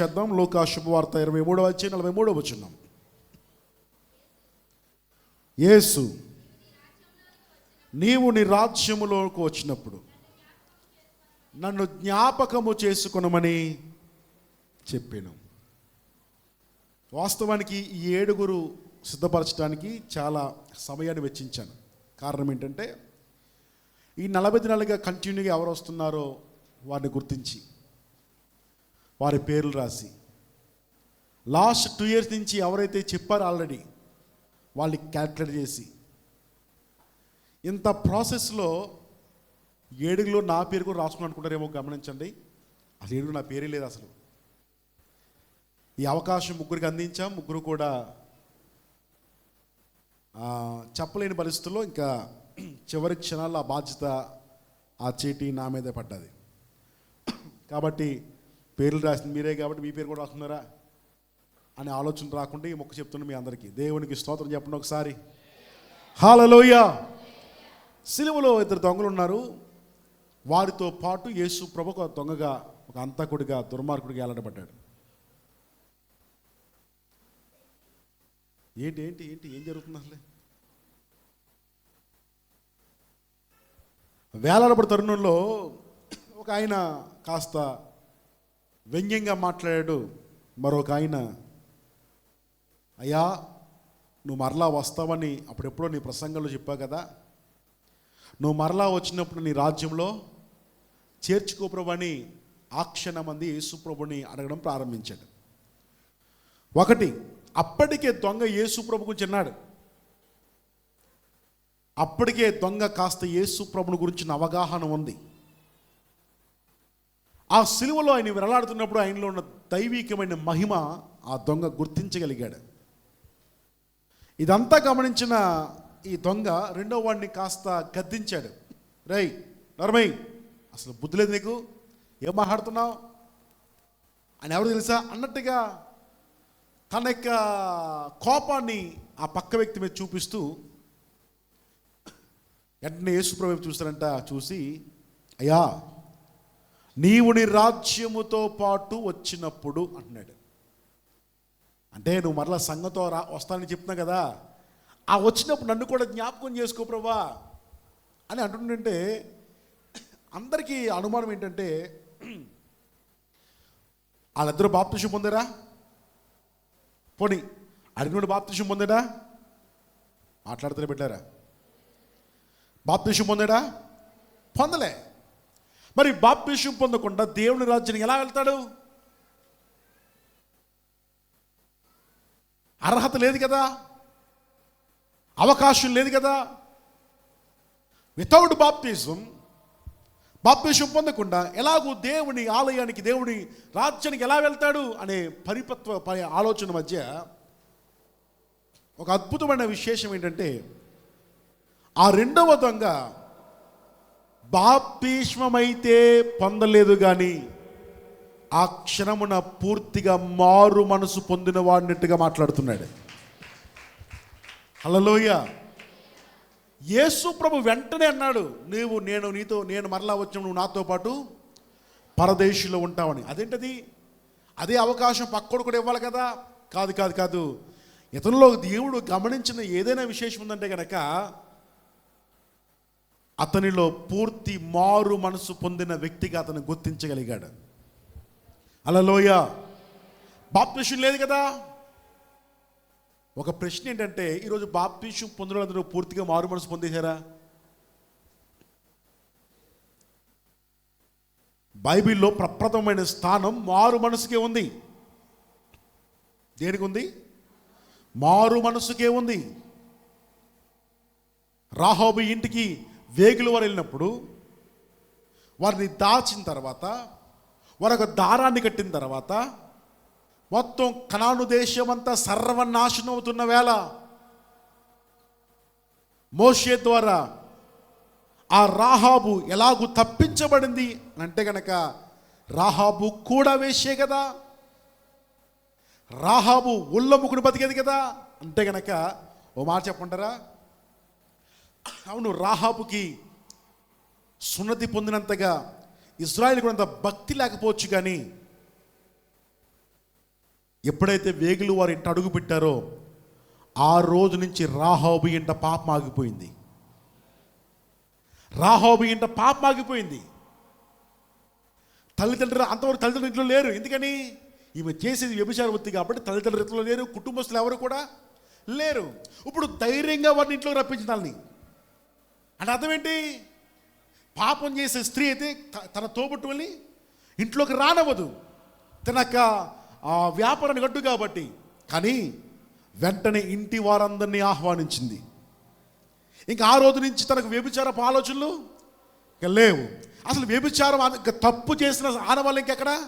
చేద్దాం లోకా శుభవార్త ఇరవై మూడవ వచ్చి నలభై మూడవ వచ్చినాం యేసు నీవు నీ రాజ్యములోకి వచ్చినప్పుడు నన్ను జ్ఞాపకము చేసుకునమని చెప్పాను. వాస్తవానికి ఈ ఏడుగురు సిద్ధపరచడానికి చాలా సమయాన్ని వెచ్చించాను. కారణం ఏంటంటే ఈ నలభై దినాలుగా కంటిన్యూగా ఎవరు వస్తున్నారో వారిని గుర్తించి. వారి పేర్లు రాసి. లాస్ట్ టూ ఇయర్స్ నుంచి ఎవరైతే చెప్పారో ఆల్రెడీ వాళ్ళని క్యాల్కులేట్ చేసి. ఇంత ప్రాసెస్లో ఏడుగులో నా పేరు కూడా రాసుకుని అనుకుంటారేమో గమనించండి. అసలు ఏడుగురు నా పేరే లేదు అసలు. ఈ అవకాశం ముగ్గురికి అందించాం. ముగ్గురు కూడా చెప్పలేని పరిస్థితుల్లో ఇంకా చివరి క్షణాల్లో ఆ బాధ్యత ఆ చీటీ నా మీదే పడ్డది. కాబట్టి పేర్లు రాసింది మీరే కాబట్టి మీ పేరు కూడా రాస్తున్నారా? అనే ఆలోచన రాకుండా ఈ మొక్క చెప్తున్నా మీ అందరికీ. దేవునికి స్తోత్రం చెప్పండి ఒకసారి. హాలలోయ సిలువలో ఇద్దరు దొంగలు ఉన్నారు. వారితో పాటు యేసు ప్రభు ఒక దొంగగా ఒక అంతకుడిగా దుర్మార్గుడిగా ఏలాడబడ్డాడు. ఏంటి ఏంటి ఏంటి ఏం జరుగుతుంది అసలే వేలాడబడి తరుణంలో ఒక ఆయన కాస్త వ్యంగ్యంగా మాట్లాడాడు మరొక ఆయన. అయ్యా నువ్వు మరలా వస్తావని అప్పుడెప్పుడో నీ ప్రసంగంలో చెప్పావు కదా. నువ్వు మరలా వచ్చినప్పుడు నీ రాజ్యంలో చేర్చుకో ప్రభు అని ఆ క్షణమంది అడగడం ప్రారంభించాడు. ఒకటి అప్పటికే దొంగ యేసుప్రభు గురించి అన్నాడు అప్పటికే దొంగ కాస్త యేసుప్రభుని గురించిన అవగాహన ఉంది. ఆ సిలువలో ఆయన వెరలాడుతున్నప్పుడు ఆయనలో ఉన్న దైవికమైన మహిమ ఆ దొంగ గుర్తించగలిగాడు. ఇదంతా గమనించిన ఈ దొంగ రెండో వాడిని కాస్త గద్దించాడు. రేయ్ నర్మయ్ అసలు బుద్ధి లేదు నీకు? ఏం మాట్లాడుతున్నావు? అని ఎవరు తెలుసా? అన్నట్టుగా తన యొక్క కోపాన్ని ఆ పక్క వ్యక్తి మీద చూపిస్తూ వెంటనే యేసుప్రభు వైపు చూస్తారంట చూసి అయ్యా నీవు నీ రాజ్యముతో పాటు వచ్చినప్పుడు అంటున్నాడు అంటే నువ్వు మరలా సంఘంతో రా వస్తానని చెప్తున్నా కదా. ఆ వచ్చినప్పుడు నన్ను కూడా జ్ఞాపకం చేసుకో ప్రభా అని అంటుంటే అందరికీ అనుమానం ఏంటంటే వాళ్ళిద్దరూ బాప్తిషం పొందారా? పోనీ అడిగినోడు బాప్తిషం పొందాడా? మాట్లాడుతూనే పెట్టారా? బాప్తిషం పొందాడా? పొందలే. మరి బాప్తిషం పొందకుండా దేవుని రాజ్యానికి ఎలా వెళ్తాడు? అర్హత లేదు కదా. అవకాశం లేదు కదా. వితౌట్ బాప్తిజం బాప్తిజం పొందకుండా ఎలాగూ దేవుని ఆలయానికి దేవుని రాజ్యానికి ఎలా వెళ్తాడు అనే పరిపత్వ పరి- ఆలోచన మధ్య ఒక అద్భుతమైన విశేషం ఏంటంటే ఆ రెండవ దొంగ బాప్తిష్మమైతే పొందలేదు కానీ ఆ క్షణమున పూర్తిగా మారు మనసు పొందిన వాడినట్టుగా మాట్లాడుతున్నాడు. హల్లలోయ. యేసు ప్రభు వెంటనే అన్నాడు నీవు నేను నీతో నేను మరలా వచ్చిన నువ్వు నాతో పాటు పరదేశిలో ఉంటావని. అదేంటది? అదే అవకాశం పక్కోడు కూడా ఇవ్వాలి కదా? కాదు కాదు కాదు. ఇతనిలో దేవుడు గమనించిన ఏదైనా విశేషం ఉందంటే కనుక అతనిలో పూర్తి మారు మనసు పొందిన వ్యక్తిగా అతను గుర్తించగలిగాడు. అలలోయ బాప్తిషన్ లేదు కదా? ఒక ప్రశ్న ఏంటంటే ఈరోజు బాప్తిషం పొందిన వాళ్ళందరూ పూర్తిగా మారు మనసు పొందేశారా? బైబిల్లో ప్రప్రథమైన స్థానం మారు మనసుకే ఉంది. దేనికి ఉంది? మారు మనసుకే ఉంది. రాహోబు ఇంటికి వేగులు వారు వెళ్ళినప్పుడు వారిని దాచిన తర్వాత వారు ఒక దారాన్ని కట్టిన తర్వాత మొత్తం కణాను దేశం అంతా సర్వనాశనం అవుతున్న వేళ మోషే ద్వారా ఆ రాహాబు ఎలాగూ తప్పించబడింది అంటే గనక రాహాబు కూడా వేసే కదా రాహాబు ఉల్లముకుని బతికేది కదా అంటే గనక ఓ మాట చెప్పంటారా అవును రాహాబుకి సున్నతి పొందినంతగా ఇజ్రాయిల్ కూడా అంత భక్తి లేకపోవచ్చు కానీ ఎప్పుడైతే వేగులు వారి ఇంట అడుగు పెట్టారో ఆ రోజు నుంచి రాహాబు ఇంట పాపం ఆగిపోయింది. రాహాబు ఇంట పాపం ఆగిపోయింది. తల్లిదండ్రులు అంతవరకు తల్లిదండ్రులు ఇంట్లో లేరు. ఎందుకని? ఈమె చేసేది వ్యభిచార వృత్తి కాబట్టి తల్లిదండ్రులు ఇంట్లో లేరు కుటుంబస్తులు ఎవరు కూడా లేరు. ఇప్పుడు ధైర్యంగా వారిని ఇంట్లోకి వాళ్ళని అంటే అర్థం ఏంటి పాపం చేసే స్త్రీ అయితే త- తన తోబుట్టువల్ని ఇంట్లోకి రానవ్వదు. తన యొక్క ఆ వ్యాపారాన్ని గట్టు కాబట్టి. కానీ వెంటనే ఇంటి వారందరినీ ఆహ్వానించింది. ఇంకా ఆ రోజు నుంచి తనకు వ్యభిచారపు ఆలోచనలు ఇంకా లేవు. అసలు వ్యభిచారం తప్పు చేసిన ఆనవాళ్ళు ఇంకెక్కడ?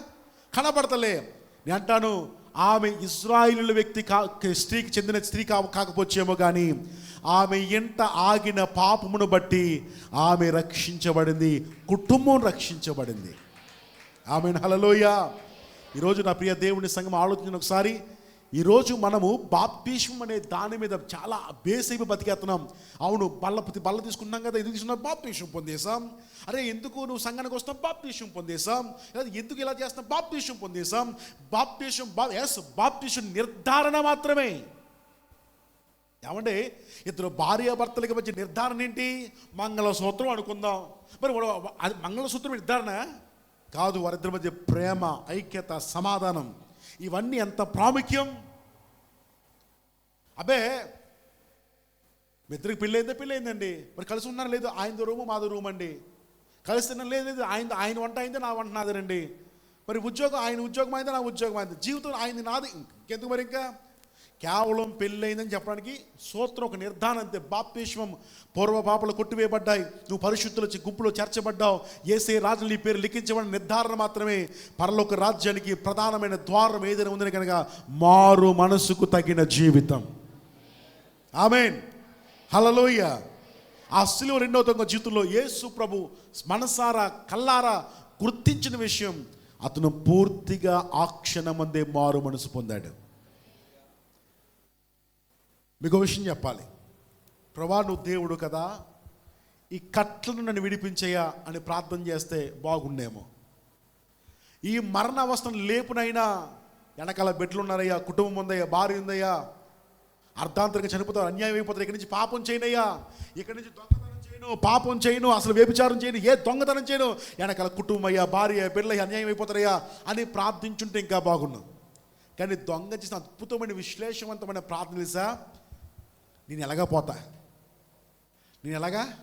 కనబడతలే. నేను అంటాను ఆమె ఇస్రాయిలు వ్యక్తి కా స్త్రీకి చెందిన స్త్రీ కా కాకపోవచ్చేమో కానీ ఆమె ఎంట ఆగిన పాపమును బట్టి ఆమె రక్షించబడింది కుటుంబం రక్షించబడింది. ఆమె హలలోయ ఈరోజు నా ప్రియ దేవుని సంఘం ఆలోచించిన ఒకసారి ఈరోజు మనము బాప్తీష్మం అనే దాని మీద చాలా బేస్ అయిపోయి బతికేస్తున్నాం. అవును బల్ల బల్ల తీసుకున్నాం కదా ఎందుకు తీసుకున్నాం? బాప్తీష్యం పొందేశాం. అరే ఎందుకు నువ్వు సంఘానికి వస్తాం బాప్తీష్యం పొందేశాం. ఎందుకు ఇలా చేస్తాం బాప్తీష్యం పొందేశాం. బాప్తీష్యం బా ఎస్ బాప్తీష్యం నిర్ధారణ మాత్రమే. ఏమంటే ఇద్దరు భార్యాభర్తలకి మధ్య నిర్ధారణ ఏంటి? మంగళసూత్రం అనుకుందాం. మరి అది మంగళసూత్రం నిర్ధారణ? కాదు వారిద్దరి మధ్య ప్రేమ ఐక్యత సమాధానం. ఇవన్నీ ఎంత ప్రాముఖ్యం? అబే మీ ఇద్దరికి పెళ్ళైందే? పెళ్ళైందండి. మరి కలిసి ఉన్నారా లేదు? ఆయనది రూము మాది రూమ్ అండి కలిసి తిన్న లేదు లేదు? ఆయన ఆయన వంట అయిందే నా వంట నాదేనండి. మరి ఉద్యోగం ఆయన ఉద్యోగం అయిందే? నా ఉద్యోగం అయింది. జీవితం ఆయనది నాది. ఇంకెందుకు మరి ఇంకా? కేవలం పెళ్ళైందని చెప్పడానికి సూత్రం ఒక నిర్ధారణ అంతే. బాప్తిష్మం పూర్వ పాపలు కొట్టివేయబడ్డాయి. నువ్వు పరిశుద్ధుల చి- గుంపులో చేర్చబడ్డావు. ఏసే రాజులు నీ పేరు లిఖించబడిన నిర్ధారణ మాత్రమే పరలోక రాజ్యానికి ప్రధానమైన ద్వారం ఏదైనా ఉందని కనుక మారు మనసుకు తగిన జీవితం. ఆమెన్. హలలోయ ఆ శిలువ రెండవ తొంగ జీవితంలో యేసు ప్రభు మనసారా కల్లారా గుర్తించిన విషయం అతను పూర్తిగా ఆ క్షణమందే మారు మనసు పొందాడు. మీకు ఒక విషయం చెప్పాలి. ప్రభా నువ్వు దేవుడు కదా. ఈ కట్లను నన్ను విడిపించేయా అని ప్రార్థన చేస్తే బాగుండేమో. ఈ మరణ అవస్థను లేపునైనా వెనకాల బెడ్లు ఉన్నారయ్యా కుటుంబం ఉందయ్యా భార్య ఉందయ్యా అర్ధాంతరంగా చనిపోతారు అన్యాయం అయిపోతారు ఇక్కడి నుంచి పాపం చేయనయ్యా ఇక్కడి నుంచి దొంగతనం చేయను పాపం చేయను అసలు వ్యభిచారం చేయను ఏ దొంగతనం చేయను వెనకాల కుటుంబం అయ్యా భార్య బిడ్డలయ్యా అన్యాయం అయిపోతారయ్యా అని ప్రార్థించుంటే ఇంకా బాగున్నాం కానీ దొంగ చేసిన అద్భుతమైన విశ్లేషవంతమైన ప్రార్థన తెలుసా? నేను ఎలాగా పోతా? నేను ఎలాగా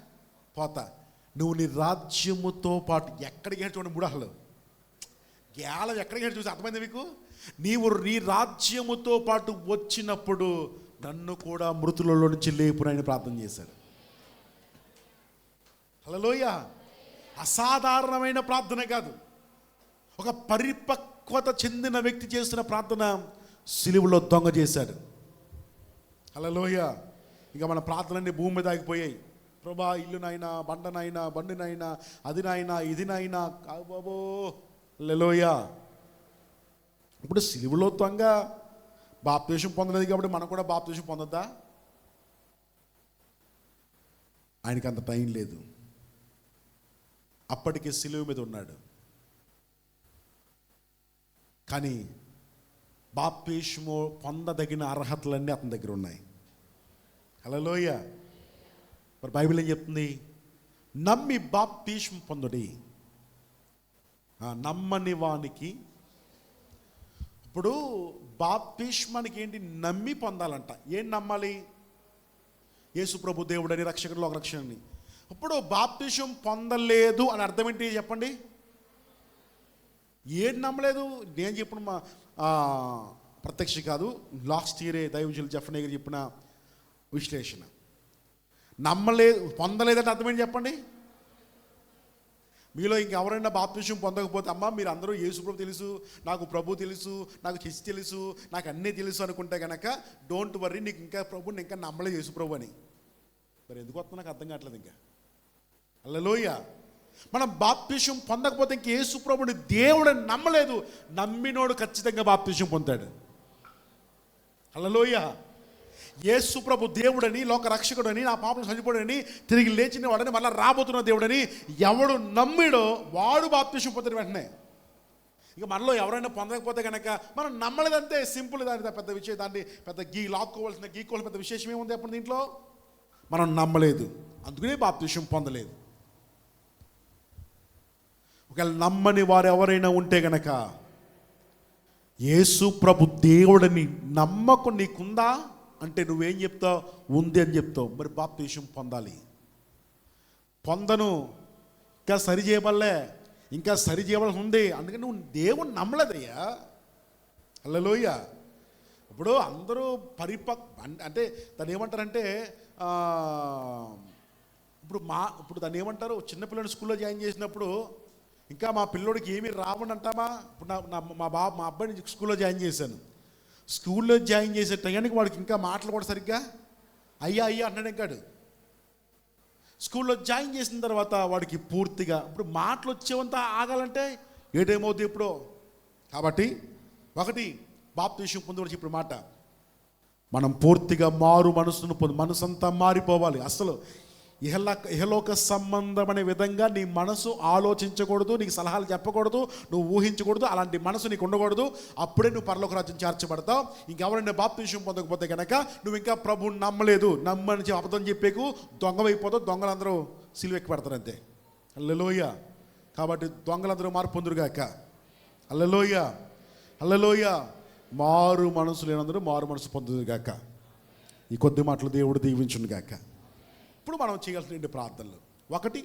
పోతా? నువ్వు నీ రాజ్యముతో పాటు ఎక్కడికి చూడండి మూడాహలు అసలు. గేలం ఎక్కడికి చూసి అర్థమైంది మీకు? నీవు నీ రాజ్యముతో పాటు వచ్చినప్పుడు నన్ను కూడా మృతులలో నుంచి లేపునని ప్రార్థన చేశాడు. హలోయ అసాధారణమైన ప్రార్థన కాదు. ఒక పరిపక్వత చెందిన వ్యక్తి చేసిన ప్రార్థన సిలువులో దొంగ చేశాడు. హలోయ ఇక మన ప్రార్థనలన్నీ భూమి మీద ఆగిపోయాయి. ప్రభా ఇల్లునైనా బండనైనా బండినైనా అదినైనా ఇదినైనా బాబో లెలోయ ఇప్పుడు సిలువలో దొంగ బాప్తేశం పొందలేదు కాబట్టి మనం కూడా బాప్తేశం పొందద్దా? ఆయనకి అంత టైం లేదు. అప్పటికే సిలువ మీద ఉన్నాడు. కానీ బాప్తేషము పొందదగిన అర్హతలన్నీ అతని దగ్గర ఉన్నాయి. హలోయ మరి బైబిల్ ఏం చెప్తుంది? నమ్మి బాప్తీష్మ పొందుడి. నమ్మని వానికి. ఇప్పుడు బాప్తిష్మానికి ఏంటి? నమ్మి పొందాలంట. ఏం నమ్మాలి? యేసు ప్రభు దేవుడని రక్షకుడు ఒక రక్షణని ఇప్పుడు బాప్తిషం పొందలేదు అని అర్థం ఏంటి చెప్పండి? ఏం నమ్మలేదు? నేను చెప్పిన మా ప్రత్యక్ష కాదు. లాస్ట్ ఇయరే దైవజులు జఫ్నే గారు చెప్పిన విశ్లేషణ. నమ్మలేదు పొందలేదంటే అర్థమేంటి చెప్పండి? మీలో ఇంకెవరైనా బాప్తిష్యం పొందకపోతే అమ్మ మీరు అందరూ యేసుప్రభు తెలుసు నాకు ప్రభు తెలుసు నాకు చర్చి తెలుసు నాకు అన్నీ తెలుసు అనుకుంటే కనుక డోంట్ వర్రీ నీకు ఇంకా ప్రభుని ఇంకా నమ్మలేదు యేసుప్రభు అని. మరి ఎందుకు వస్తుందో నాకు అర్థం కావట్లేదు ఇంకా. అల్లలోయ మనం బాప్తిష్యం పొందకపోతే ఇంక యేసుప్రభుని దేవుడు నమ్మలేదు. నమ్మినోడు ఖచ్చితంగా బాప్తిష్యం పొందాడు అల్లలోయ యేసు ప్రభు దేవుడని లోక రక్షకుడని నా పాపను చనిపోడని తిరిగి లేచిన వాడని మళ్ళీ రాబోతున్న దేవుడని ఎవడు నమ్మిడో వాడు బాప్తిషం పొందిన వెంటనే. ఇక మనలో ఎవరైనా పొందకపోతే కనుక మనం నమ్మలేదంతే సింపుల్ దాని పెద్ద విషయం దాన్ని పెద్ద గీ లాక్కోవాల్సిన గీకోవాల్సిన పెద్ద విశేషం ఏముంది అప్పుడు దీంట్లో? మనం నమ్మలేదు. అందుకనే బాప్తిషం పొందలేదు. ఒకవేళ నమ్మని వారు ఎవరైనా ఉంటే గనక యేసు ప్రభు దేవుడని నమ్మకం నీకుందా? అంటే నువ్వేం చెప్తావు? ఉంది అని చెప్తావు. మరి బాప్తిషం పొందాలి. పొందను. ఇంకా సరి చేయబడలే. ఇంకా సరి చేయవలసి ఉంది. అందుకని నువ్వు దేవుని నమ్మలేదయ్యా. అల్లలోయ ఇప్పుడు అందరూ పరిపక్ అంటే దాన్ని ఏమంటారంటే ఇప్పుడు మా ఇప్పుడు దాన్ని ఏమంటారు? చిన్నపిల్లని స్కూల్లో జాయిన్ చేసినప్పుడు ఇంకా మా పిల్లోడికి ఏమీ రావని అంటామా ఇప్పుడు నా మా బాబు మా అబ్బాయిని స్కూల్లో జాయిన్ చేశాను. స్కూల్లో జాయిన్ చేసే టయానికి వాడికి ఇంకా మాటలు కూడా సరిగ్గా అయ్యా అయ్యా అన్నాడు ఇంకాడు స్కూల్లో జాయిన్ చేసిన తర్వాత వాడికి పూర్తిగా ఇప్పుడు మాటలు వచ్చేవంతా ఆగాలంటే ఏ టైం అవుతుంది ఇప్పుడు? కాబట్టి ఒకటి బాప్తి విషయం పొందవలసి ఇప్పుడు మాట. మనం పూర్తిగా మారు మనసును పొంది మనసంతా మారిపోవాలి. అసలు ఇహల ఇహలోక సంబంధమైన విధంగా నీ మనసు ఆలోచించకూడదు నీకు సలహాలు చెప్పకూడదు నువ్వు ఊహించకూడదు అలాంటి మనసు నీకు ఉండకూడదు. అప్పుడే నువ్వు పరలోక రాజ్యం చేర్చబడతావు. ఇంకెవరైనా బాప్తిషం విషయం పొందకపోతే కనుక నువ్వు ఇంకా ప్రభువుని నమ్మలేదు. నమ్మని చెప్పి అబద్ధం చెప్పేకు దొంగవైపోతావు దొంగలందరూ సిలువెక్కి పెడతారు అంతే. అల్లలోయ కాబట్టి దొంగలందరూ మార్పు పొందురుగాక అల్లలోయ అల్లలోయ మారు మనసు లేనందరూ మారు మనసు పొందుదురుగాక ఈ కొద్ది మాటలు దేవుడు దీవించును గాక. ఇప్పుడు మనం చేయాల్సిన రెండు ప్రార్థనలు? ఒకటి